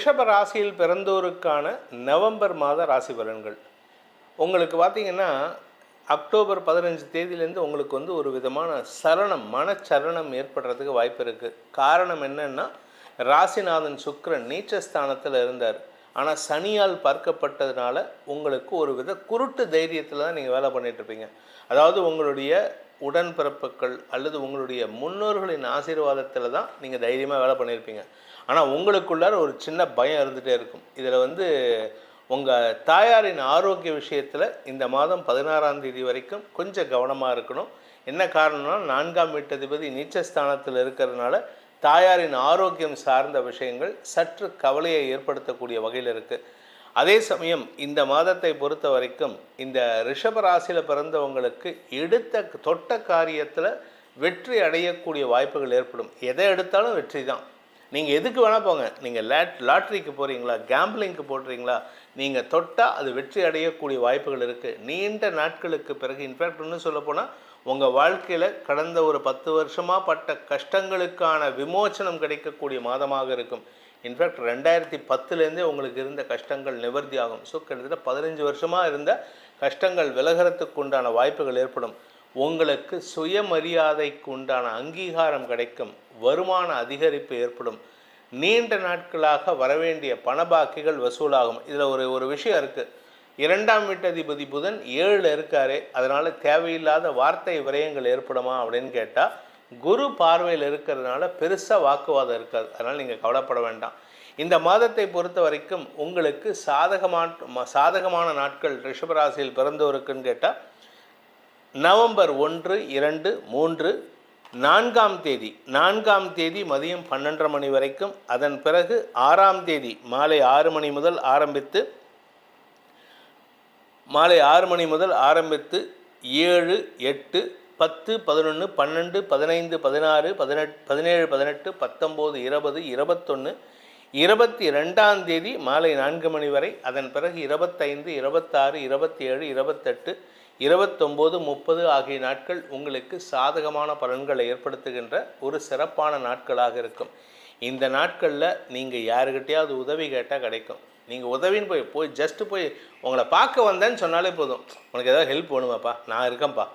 ரிஷப ராசியில் பிறந்தோருக்கான நவம்பர் மாத ராசி பலன்கள். உங்களுக்கு பார்த்தீங்கன்னா அக்டோபர் பதினஞ்சு தேதியிலேருந்து உங்களுக்கு வந்து ஒரு விதமான சலனம் மனச்சலனம் ஏற்படுறதுக்கு வாய்ப்பு இருக்குது காரணம் என்னென்னா ராசிநாதன் சுக்கரன் நீச்சஸ்தானத்தில் இருந்தார். ஆனால் சனியால் பார்க்கப்பட்டதுனால உங்களுக்கு ஒரு வித குருட்டு தைரியத்தில் தான் நீங்கள் வேலை பண்ணிகிட்ருப்பீங்க அதாவது உங்களுடைய உடன்பிறப்புகள் அல்லது உங்களுடைய முன்னோர்களின் ஆசீர்வாதத்தில் தான் நீங்கள் தைரியமாக வேலை பண்ணியிருப்பீங்க. ஆனால் உங்களுக்குள்ளார ஒரு சின்ன பயம் இருந்துகிட்டே இருக்கும். இதில் வந்து உங்கள் தாயாரின் ஆரோக்கிய விஷயத்தில் இந்த மாதம் பதினாறாம் தேதி வரைக்கும் கொஞ்சம் கவனமாக இருக்கணும். என்ன காரணம்னா நான்காம் வீட்டதிபதி நீச்சஸ்தானத்தில் இருக்கிறதுனால தாயாரின் ஆரோக்கியம் சார்ந்த விஷயங்கள் சற்று கவலையை ஏற்படுத்தக்கூடிய வகையில் இருக்குது அதே சமயம் இந்த மாதத்தை பொறுத்த வரைக்கும் இந்த ரிஷப ராசியில் பிறந்தவங்களுக்கு எடுத்த தொட்ட காரியத்தில் வெற்றி அடையக்கூடிய வாய்ப்புகள் ஏற்படும். எதை எடுத்தாலும் வெற்றி தான். நீங்கள் எதுக்கு வேணால் போங்க. நீங்கள் லேட் லாட்ரிக்கு போகிறீங்களா கேம்பிளிங்க்கு போடுறீங்களா? நீங்கள் தொட்டால் அது வெற்றி அடையக்கூடிய வாய்ப்புகள் இருக்குது நீண்ட நாட்களுக்கு பிறகு இன்ஃபேக்ட் இன்னும் சொல்லப்போனால் உங்கள் வாழ்க்கையில் கடந்த ஒரு பத்து வருஷமாக பட்ட கஷ்டங்களுக்கான விமோச்சனம் கிடைக்கக்கூடிய மாதமாக இருக்கும். இன்ஃபேக்ட் ரெண்டாயிரத்தி பத்துலேருந்தே உங்களுக்கு இருந்த கஷ்டங்கள் நிவர்த்தி ஆகும் ஸோ கிட்டத்தட்ட பதினஞ்சு வருஷமாக இருந்த கஷ்டங்கள் விலகிறதுக்கு உண்டான வாய்ப்புகள் ஏற்படும். உங்களுக்கு சுயமரியாதைக்கு உண்டான அங்கீகாரம் கிடைக்கும். வருமான அதிகரிப்பு ஏற்படும். நீண்ட நாட்களாக வரவேண்டிய பணபாக்கிகள் வசூலாகும். இதில் ஒரு ஒரு விஷயம் இருக்குது இரண்டாம் வீட்டதிபதி புதன் ஏழில் இருக்காரு. அதனால் தேவையில்லாத வார்த்தை விரயங்கள் ஏற்படுமா அப்படின்னு கேட்டால் குரு பார்வையில் இருக்கிறதுனால பெருசாக வாக்குவாதம் இருக்காது. அதனால் நீங்கள் கவலைப்பட வேண்டாம். இந்த மாதத்தை பொறுத்த வரைக்கும் உங்களுக்கு சாதகமான சாதகமான நாட்கள் ரிஷபராசியில் பிறந்தவருக்குன்னு கேட்டால் நவம்பர் ஒன்று இரண்டு மூன்று நான்காம் தேதி நான்காம் தேதி மதியம் பன்னெண்டரை மணி வரைக்கும் அதன் பிறகு ஆறாம் தேதி மாலை ஆறு மணி முதல் ஆரம்பித்து மாலை ஆறு மணி முதல் ஆரம்பித்து ஏழு எட்டு பத்து பதினொன்று பன்னெண்டு பதினைந்து பதினாறு பதினெட் பதினேழு பதினெட்டு பத்தொம்போது இருபது இருபத்தொன்று இருபத்தி ரெண்டாம் தேதி மாலை நான்கு மணி வரை அதன் பிறகு இருபத்தைந்து இருபத்தாறு இருபத்தி ஏழு இருபத்தெட்டு இருபத்தொம்போது முப்பது ஆகிய நாட்கள் உங்களுக்கு சாதகமான பலன்களை ஏற்படுத்துகின்ற ஒரு சிறப்பான நாட்களாக இருக்கும். இந்த நாட்களில் நீங்கள் யாருக்கிட்டையாவது உதவி கேட்டால் கிடைக்கும். நீங்கள் உதவின்னு போய் போய் ஜஸ்ட்டு போய் உங்களை பார்க்க வந்தேன்னு சொன்னாலே போதும். உனக்கு ஏதாவது ஹெல்ப் வேணுமாப்பா? நான் இருக்கேன்ப்பா.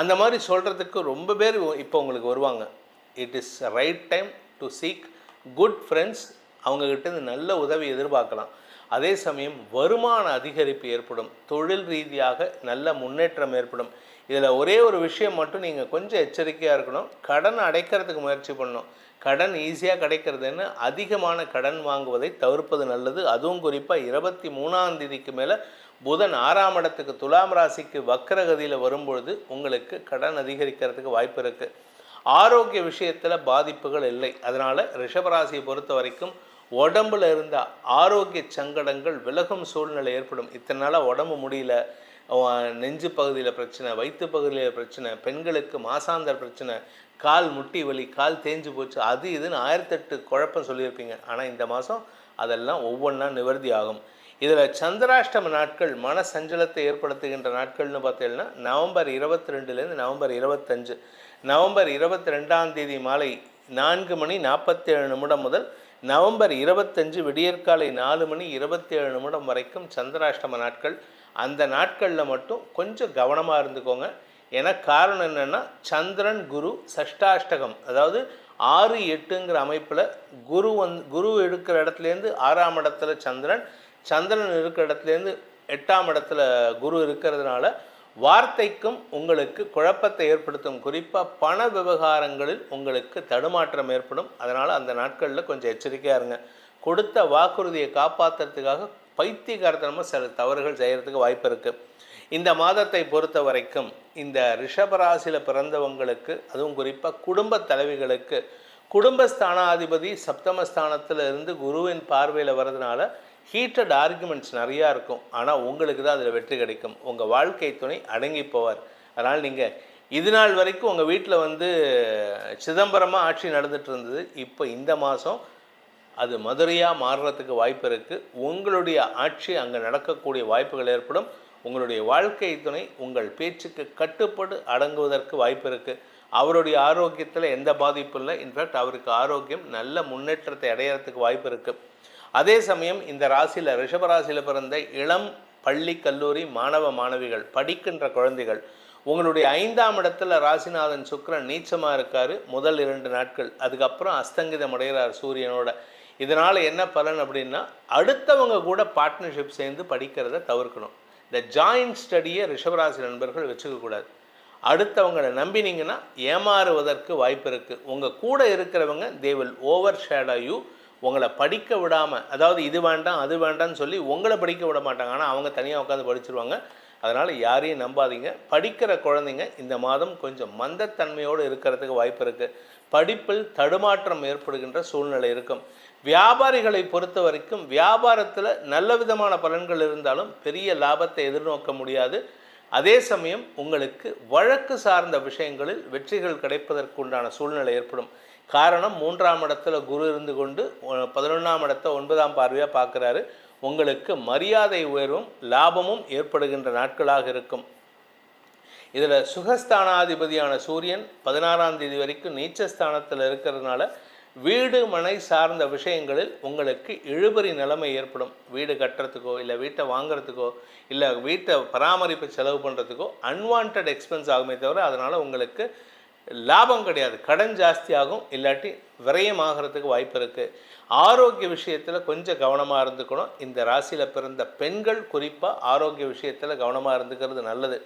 அந்த மாதிரி சொல்கிறதுக்கு ரொம்ப பேர் இப்போ உங்களுக்கு வருவாங்க. It is right time to seek good friends அவங்கக்கிட்ட நல்ல உதவி எதிர்பார்க்கலாம். அதே சமயம் வருமான அதிகரிப்பு ஏற்படும். தொழில் ரீதியாக நல்ல முன்னேற்றம் ஏற்படும். இதில் ஒரே ஒரு விஷயம் மட்டும் நீங்கள் கொஞ்சம் எச்சரிக்கையாக இருக்கணும். கடன் அடைக்கிறதுக்கு முயற்சி பண்ணணும். கடன் ஈஸியாக கிடைக்கிறதுன்னு அதிகமான கடன் வாங்குவதை தவிர்ப்பது நல்லது. அதுவும் குறிப்பாக இருபத்தி மூணாம் தேதிக்கு மேலே புதன் ஆறாம் இடத்துக்கு துலாம் ராசிக்கு வக்கரகதியில் வரும்பொழுது உங்களுக்கு கடன் அதிகரிக்கிறதுக்கு வாய்ப்பு இருக்குது ஆரோக்கிய விஷயத்தில் பாதிப்புகள் இல்லை. அதனால் ரிஷபராசியை பொறுத்த வரைக்கும் உடம்புல இருந்த ஆரோக்கிய சங்கடங்கள் விலகும் சூழ்நிலை ஏற்படும். இத்தனை நாளாக உடம்பு முடியல. நெஞ்சு பகுதியில் பிரச்சனை வயிற்று பகுதியில் பிரச்சனை பெண்களுக்கு மாசாந்தர் பிரச்சனை கால் முட்டி வலி கால் தேஞ்சு போச்சு அது இதுன்னு ஆயிரத்தெட்டு குழப்பம் சொல்லியிருப்பீங்க. ஆனால் இந்த மாதம் அதெல்லாம் ஒவ்வொன்றா நிவர்த்தி ஆகும். இதில் சந்திராஷ்டம நாட்கள் மன சஞ்சலத்தை ஏற்படுத்துகின்ற நாட்கள்னு பார்த்தீங்கன்னா நவம்பர் இருபத்தி ரெண்டுலேருந்து நவம்பர் இருபத்தஞ்சு. நவம்பர் இருபத்தி ரெண்டாம் தேதி மாலை நான்கு மணி நாற்பத்தேழு நிமிடம் முதல் நவம்பர் இருபத்தஞ்சு விடியற்காலை நாலு மணி இருபத்தேழு நிமிடம் வரைக்கும் சந்திராஷ்டம நாட்கள். அந்த நாட்களில் மட்டும் கொஞ்சம் கவனமாக இருந்துக்கோங்க. ஏன்னா காரணம் என்னென்னா சந்திரன் குரு சஷ்டாஷ்டகம். அதாவது ஆறு எட்டுங்கிற அமைப்பில் குரு வந் குரு இருக்கிற இடத்துலேருந்து ஆறாம் இடத்துல சந்திரன் சந்திரன் இருக்கிற இடத்துலேருந்து எட்டாம் இடத்துல குரு இருக்கிறதுனால வார்த்தைக்கும் உங்களுக்கு குழப்பத்தை ஏற்படுத்தும். குறிப்பாக பண விவகாரங்களில் உங்களுக்கு தடுமாற்றம் ஏற்படும். அதனால் அந்த நாட்களில் கொஞ்சம் எச்சரிக்கையாக இருங்க. கொடுத்த வாக்குறுதியை காப்பாற்றுறதுக்காக பைத்தியகாரத்தனமாக சில தவறுகள் செய்கிறதுக்கு வாய்ப்பு இருக்குது இந்த மாதத்தை பொறுத்த வரைக்கும் இந்த ரிஷபராசியில் பிறந்தவங்களுக்கு அதுவும் குறிப்பாக குடும்ப தலைவிகளுக்கு குடும்பஸ்தானாதிபதி சப்தமஸ்தானத்தில் இருந்து குருவின் பார்வையில் வர்றதுனால ஹீட்டட் ஆர்குமெண்ட்ஸ் நிறையா இருக்கும். ஆனால் உங்களுக்கு தான் அதில் வெற்றி கிடைக்கும். உங்கள் வாழ்க்கை துணை அடங்கி போவார். அதனால் நீங்கள் இது நாள் வரைக்கும் உங்கள் வீட்டில் வந்து சிதம்பரமாக ஆட்சி நடந்துட்டு இருந்தது. இப்போ இந்த மாதம் அது மதுரையாக மாறுறதுக்கு வாய்ப்பு இருக்குது உங்களுடைய ஆட்சி அங்கே நடக்கக்கூடிய வாய்ப்புகள் ஏற்படும். உங்களுடைய வாழ்க்கை துணை உங்கள் பேச்சுக்கு கட்டுப்பட்டு அடங்குவதற்கு வாய்ப்பு இருக்குது அவருடைய ஆரோக்கியத்தில் எந்த பாதிப்பும் இல்லை. இன்ஃபேக்ட் அவருக்கு ஆரோக்கியம் நல்ல முன்னேற்றத்தை அடையிறதுக்கு வாய்ப்பு இருக்குது அதே சமயம் இந்த ராசியில் ரிஷபராசியில் பிறந்த இளம் பள்ளி கல்லூரி மாணவ மாணவிகள் படிக்கின்ற குழந்தைகள் உங்களுடைய ஐந்தாம் இடத்துல ராசிநாதன் சுக்கிரன் நீச்சமாக இருக்கார். முதல் இரண்டு நாட்கள் அதுக்கப்புறம் அஸ்தங்கிதம் அடைகிறார் சூரியனோட. இதனால் என்ன பலன் அப்படின்னா அடுத்தவங்க கூட பார்ட்னர்ஷிப் சேர்ந்து படிக்கிறத தவிர்க்கணும். இந்த ஜாயின்ட் ஸ்டடியை ரிஷபராசி நண்பர்கள் வச்சுக்கக்கூடாது அடுத்தவங்களை நம்பினீங்கன்னா ஏமாறுவதற்கு வாய்ப்பு இருக்குது உங்கள் கூட இருக்கிறவங்க they will overshadow you உங்களை படிக்க விடாமல் அதாவது இது வேண்டாம் அது வேண்டாம்னு சொல்லி உங்களை படிக்க விட மாட்டாங்க. ஆனால் அவங்க தனியாக உட்காந்து படிச்சிருவாங்க. அதனால் யாரையும் நம்பாதீங்க. படிக்கிற குழந்தைங்க இந்த மாதம் கொஞ்சம் மந்தத்தன்மையோடு இருக்கிறதுக்கு வாய்ப்பு இருக்குது படிப்பில் தடுமாற்றம் ஏற்படுகின்ற சூழ்நிலை இருக்கும். வியாபாரிகளை பொறுத்த வரைக்கும் வியாபாரத்தில் நல்ல விதமான பலன்கள் இருந்தாலும் பெரிய லாபத்தை எதிர்நோக்க முடியாது. அதே சமயம் உங்களுக்கு வழக்கு சார்ந்த விஷயங்களில் வெற்றிகள் கிடைப்பதற்கு உண்டான சூழ்நிலை ஏற்படும். காரணம் மூன்றாம் இடத்துல குரு இருந்து கொண்டு பதினொன்றாம் இடத்த ஒன்பதாம் பார்வையாக பார்க்குறாரு. உங்களுக்கு மரியாதை உயர்வும் லாபமும் ஏற்படுகின்ற நாட்களாக இருக்கும். இதில் சுகஸ்தானாதிபதியான சூரியன் பதினாறாம் தேதி வரைக்கும் நீச்சஸ்தானத்தில் இருக்கிறதுனால வீடு மனை சார்ந்த விஷயங்களில் உங்களுக்கு இழுபறி நிலைமை ஏற்படும். வீடு கட்டுறதுக்கோ இல்லை வீட்டை வாங்குறதுக்கோ இல்லை வீட்டை பராமரிப்பு செலவு பண்ணுறதுக்கோ அன்வான்ட் எக்ஸ்பென்ஸ் ஆகுமே தவிர அதனால் உங்களுக்கு லாபம் கிடையாது. கடன் ஜாஸ்தியாகும் இல்லாட்டி விரயமாகிறதுக்கு வாய்ப்பு இருக்குது ஆரோக்கிய விஷயத்தில் கொஞ்சம் கவனமாக இருந்துக்கணும். இந்த ராசியில் பிறந்த பெண்கள் குறிப்பாக ஆரோக்கிய விஷயத்தில் கவனமாக இருந்துக்கிறது நல்லது.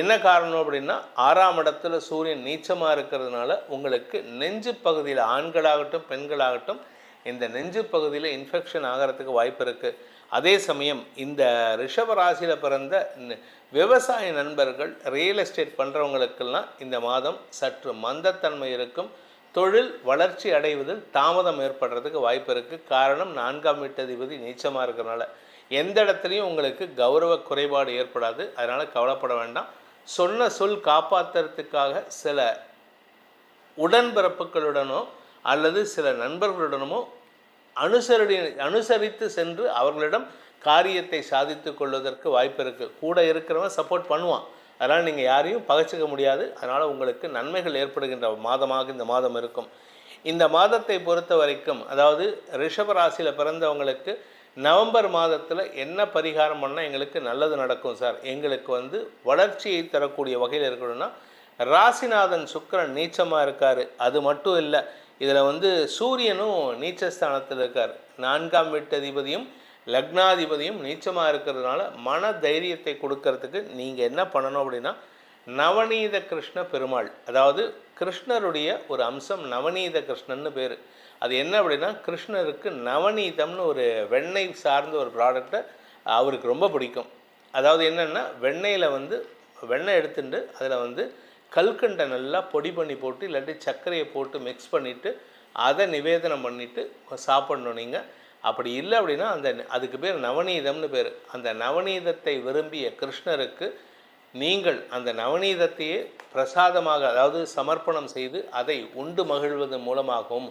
என்ன காரணம் அப்படின்னா ஆறாம் இடத்துல சூரியன் நீச்சமாக இருக்கிறதுனால உங்களுக்கு நெஞ்சு பகுதியில் ஆண்களாகட்டும் பெண்களாகட்டும் இந்த நெஞ்சு பகுதியில் இன்ஃபெக்ஷன் ஆகிறதுக்கு வாய்ப்பு இருக்குது அதே சமயம் இந்த ரிஷப ராசியில் பிறந்த விவசாய நண்பர்கள் ரியல் எஸ்டேட் பண்ணுறவங்களுக்கெல்லாம் இந்த மாதம் சற்று மந்தத்தன்மை இருக்கும். தொழில் வளர்ச்சி அடைவதில் தாமதம் ஏற்படுறதுக்கு வாய்ப்பு இருக்குது காரணம் நான்காம் வீட்டதிபதி நீச்சமாக இருக்கிறனால. எந்த இடத்துலையும் உங்களுக்கு கௌரவ குறைபாடு ஏற்படாது. அதனால் கவலைப்பட வேண்டாம். சொன்ன சொல் காப்பாற்றுறதுக்காக சில உடன்பிறப்புகளுடனோ அல்லது சில நண்பர்களுடனோ அனுசரணி அனுசரித்து சென்று அவர்களிடம் காரியத்தை சாதித்து கொள்வதற்கு வாய்ப்பு இருக்குது கூட இருக்கிறவன் சப்போர்ட் பண்ணுவான். அதனால் நீங்கள் யாரையும் பகச்சிக்க முடியாது. அதனால் உங்களுக்கு நன்மைகள் ஏற்படுகின்ற மாதமாக இந்த மாதம் இருக்கும். இந்த மாதத்தை பொறுத்த வரைக்கும் அதாவது ரிஷப ராசியில் பிறந்தவங்களுக்கு நவம்பர் மாதத்தில் என்ன பரிகாரம் பண்ணால் எங்களுக்கு நல்லது நடக்கும் சார். எங்களுக்கு வந்து வளர்ச்சியை தரக்கூடிய வகையில் இருக்கணும்னா ராசிநாதன் சுக்கரன் நீச்சமாக இருக்கார். அது மட்டும் இல்லை இதில் வந்து சூரியனும் நீச்சஸ்தானத்தில் இருக்கார். நான்காம் வீட்டதிபதியும் லக்னாதிபதியும் நீச்சமாக இருக்கிறதுனால மன தைரியத்தை கொடுக்கறதுக்கு நீங்கள் என்ன பண்ணணும் அப்படின்னா நவநீத கிருஷ்ண பெருமாள் அதாவது கிருஷ்ணருடைய ஒரு அம்சம் நவநீத கிருஷ்ணன்னு பேர். அது என்ன அப்படின்னா கிருஷ்ணருக்கு நவநீதம்னு ஒரு வெண்ணெய் சார்ந்த ஒரு ப்ராடக்டை அவருக்கு ரொம்ப பிடிக்கும். அதாவது என்னென்னா வெண்ணெயில் வந்து வெண்ணெய் எடுத்துட்டு அதில் வந்து கல்கண்டை நல்லா பொடி பண்ணி போட்டு இல்லாட்டி சர்க்கரையை போட்டு மிக்ஸ் பண்ணிவிட்டு அதை நிவேதனம் பண்ணிவிட்டு சாப்பிடணும் நீங்கள் அப்படி இல்லை அப்படின்னா அந்த அதுக்கு பேர் நவநீதம்னு பேர். அந்த நவநீதத்தை விரும்பிய கிருஷ்ணருக்கு நீங்கள் அந்த நவநீதத்தையே பிரசாதமாக அதாவது சமர்ப்பணம் செய்து அதை உண்டு மகிழ்வதன் மூலமாகவும்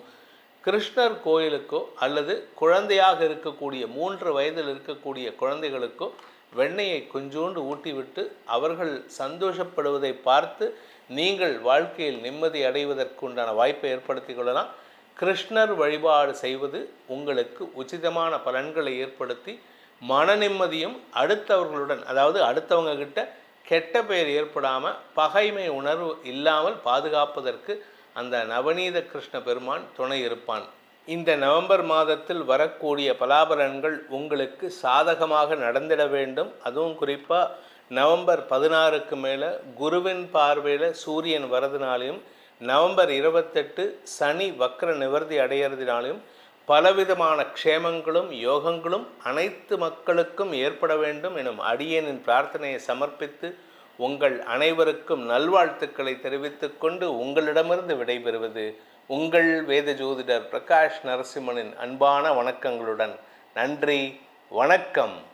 கிருஷ்ணர் கோயிலுக்கோ அல்லது குழந்தையாக இருக்கக்கூடிய மூன்று வயதில் இருக்கக்கூடிய குழந்தைகளுக்கோ வெண்ணெயை கொஞ்சோண்டு ஊட்டிவிட்டு அவர்கள் சந்தோஷப்படுவதை பார்த்து நீங்கள் வாழ்க்கையில் நிம்மதி அடைவதற்குண்டான வாய்ப்பை ஏற்படுத்தி கொள்ளலாம். கிருஷ்ணர் வழிபாடு செய்வது உங்களுக்கு உச்சிதமான பலன்களை ஏற்படுத்தி மன நிம்மதியும் அடுத்தவர்களுடன் அதாவது அடுத்தவங்க கிட்ட கெட்ட பெயர் ஏற்படாமல் பகைமை உணர்வு இல்லாமல் பாதுகாப்பதற்கு அந்த நவநீத கிருஷ்ண பெருமான் துணை இருப்பான். இந்த நவம்பர் மாதத்தில் வரக்கூடிய பலாபலன்கள் உங்களுக்கு சாதகமாக நடந்திட வேண்டும். அதுவும் குறிப்பாக நவம்பர் பதினாறுக்கு மேலே குருவின் பார்வையில் சூரியன் வரதுனாலையும் நவம்பர் இருபத்தெட்டு சனி வக்ர நிவர்த்தி அடையிறதுனாலையும் பலவிதமான க்ஷேமங்களும் யோகங்களும் அனைத்து மக்களுக்கும் ஏற்பட வேண்டும் எனும் அடியனின் பிரார்த்தனையை சமர்ப்பித்து உங்கள் அனைவருக்கும் நல்வாழ்த்துக்களை தெரிவித்துக்கொண்டு உங்களிடமிருந்து விடைபெறுவது உங்கள் வேத ஜோதிடர் பிரகாஷ் நரசிம்மனின் அன்பான வணக்கங்களுடன். நன்றி வணக்கம்.